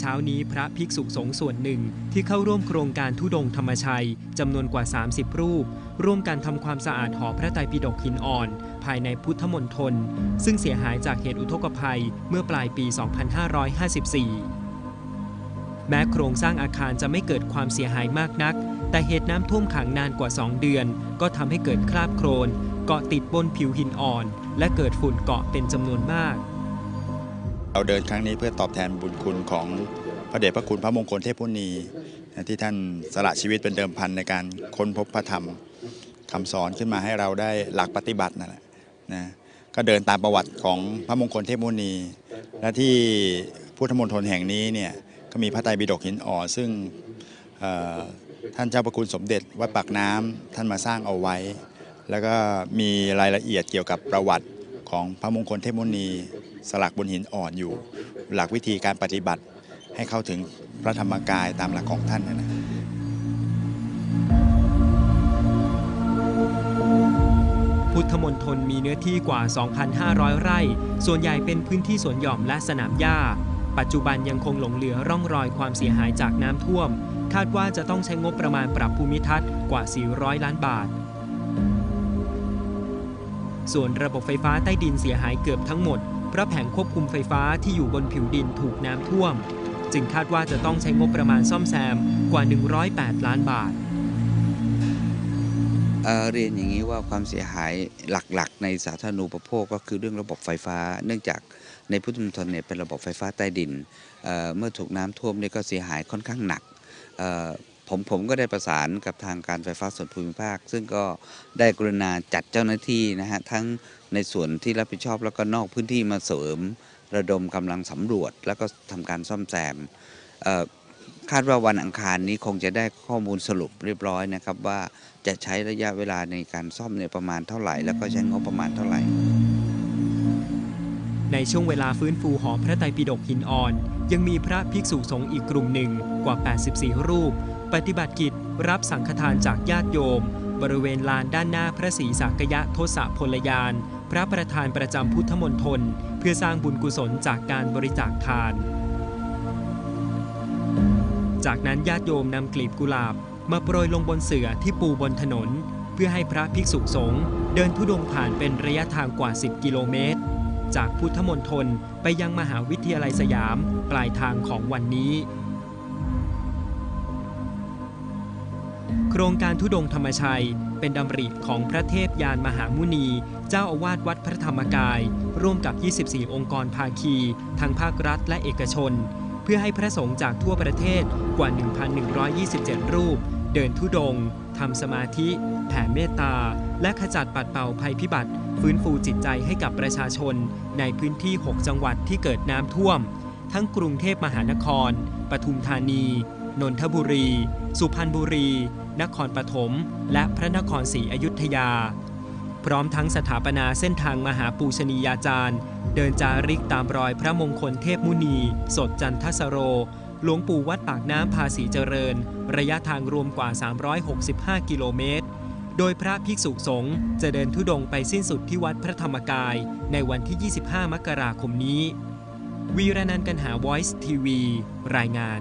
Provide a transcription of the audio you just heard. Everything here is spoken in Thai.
เช้านี้พระภิกษุสงฆ์ส่วนหนึ่งที่เข้าร่วมโครงการทุดงธรรมชัยจำนวนกว่า 30 รูป ร่วมกันทำความสะอาดหอพระไตรปิฎกหินอ่อน ภายในพุทธมณฑลซึ่งเสียหายจากเหตุอุทกภัยเมื่อปลายปี 2554 แม้โครงสร้างอาคารจะไม่เกิดความเสียหายมากนัก แต่เหตุน้ำท่วมขังนานกว่า 2 เดือน ก็ทำให้เกิดคราบโครนเกาะติดบนผิวหินอ่อน และเกิดฝุ่นเกาะเป็นจำนวนมากเราเดินครั้งนี้เพื่อตอบแทนบุญคุณของ พระเดชพระคุณพระมงคลเทพพุนีที่ท่านสละชีวิตเป็นเดิมพันในการค้นพบพระธรรมคำสอนขึ้นมาให้เราได้หลักปฏิบัตินั่นแหละนะก็เดินตามประวัติของพระมงคลเทพมุนี และที่พุทธมณฑลแห่งนี้เนี่ยก็มีพระไตรปิฎกหินอ่อนซึ่งท่านเจ้าประคุณสมเด็จวัดปากน้ำท่านมาสร้างเอาไว้ แล้วก็มีรายละเอียดเกี่ยวกับประวัติของพระมงคลเทพมุนี สลักบนหินอ่อนอยู่ หลักวิธีการปฏิบัติ ให้เข้าถึงพระธรรมกายตามหลักของท่านนะพุทธมณฑลมีเนื้อที่กว่า 2,500 ไร่ ส่วนใหญ่เป็นพื้นที่สวนหย่อมและสนามหญ้า ปัจจุบันยังคงหลงเหลือร่องรอยความเสียหายจากน้ำท่วม คาดว่าจะต้องใช้งบประมาณปรับภูมิทัศน์กว่า 400 ล้านบาท ส่วนระบบไฟฟ้าใต้ดินเสียหายเกือบทั้งหมด เพราะแผงควบคุมไฟฟ้าที่อยู่บนผิวดินถูกน้ำท่วม จึงคาดว่าจะต้องใช้งบประมาณซ่อมแซมกว่า 108 ล้านบาทเเรียนอย่างนี้ว่าความเสียหายหลักๆ ในสาธารณูปโภคก็คือเรื่องระบบไฟฟ้า เนื่องจากในพุทธมณฑลเนี่ยเป็นระบบไฟฟ้าใต้ดินเเมื่อถูกน้ำท่วมเนี่ยก็เสียหายค่อนข้างหนักผมผมก็ได้ประสานกับทางการไฟฟ้าส่วนภูมิภาค ซึ่งก็ได้กรุณาจัดเจ้าหน้าที่นะฮะทั้งในส่วนที่รับผิดชอบแล้วก็นอกพื้นที่มาเสริม ระดมกำลังสำรวจ แล้วก็ทำการซ่อมแซมเอ่อคาดว่าวันอังคารนี้คงจะได้ข้อมูลสรุปเรียบร้อยนะครับ ว่าจะใช้ระยะเวลาในการซ่อมเนี่ยประมาณเท่าไหร่ แล้วก็ใช้งบประมาณเท่าไหร่ ในช่วงเวลาฟื้นฟูหอพระไตรปิฎกหินอ่อน ยังมีพระภิกษุสงฆ์อีกกลุ่มหนึ่งกว่า 84 รูป ปฏิบัติกิจรับสังฆทานจากญาติโยม บริเวณลานด้านหน้าพระศรีสักยะทศพลยาน พระประธานประจำพุทธมณฑลเพื่อสร้างบุญกุศลจากการบริจาคทาน จากนั้นญาติโยมนำกลีบกุหลาบ มาโปรยลงบนเสื่อที่ปูบนถนน เพื่อให้พระภิกษุสงฆ์เดินทุดงผ่านเป็นระยะทางกว่า 10 กิโลเมตร จากพุทธมณฑลไปยังมหาวิทยาลัยสยาม ปลายทางของวันนี้ โครงการทุดงธรรมชัย เป็นดำริของพระเทพยานมหามุนี เจ้าอาวาสวัดพระธรรมกาย ร่วมกับ 24 องค์กรภาคี ทั้งภาครัฐและเอกชน เพื่อให้พระสงฆ์จากทั่วประเทศกว่า 1,127 รูป เดินทุดงทำสมาธิ แผ่เมตตา และขจัดปัดเป่าภัยพิบัติ ฟื้นฟูจิตใจให้กับประชาชน ในพื้นที่ 6 จังหวัดที่เกิดน้ำท่วม ทั้งกรุงเทพมหานคร ปทุมธานี นนทบุรี สุพรรณบุรี นครปฐม และพระนครศรีอยุธยา พร้อมทั้งสถาปนาเส้นทางมหาปูชนียาจารย์ เดินจาริกตามรอยพระมงคลเทพมุนี สดจันทสโร หลวงปู่วัดปากน้ำภาษีเจริญ ระยะทางรวมกว่า 365 กิโลเมตรโดยพระภิกษุสงฆ์จะเดินทุดงค์ไปสิ้นสุดที่วัดพระธรรมกาย ในวันที่ 25 มกราคมนี้ วีรนันกันหา Voice TV รายงาน